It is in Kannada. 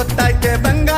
ಗೊತ್ತಾಯ್ತೆ ಬಂಗ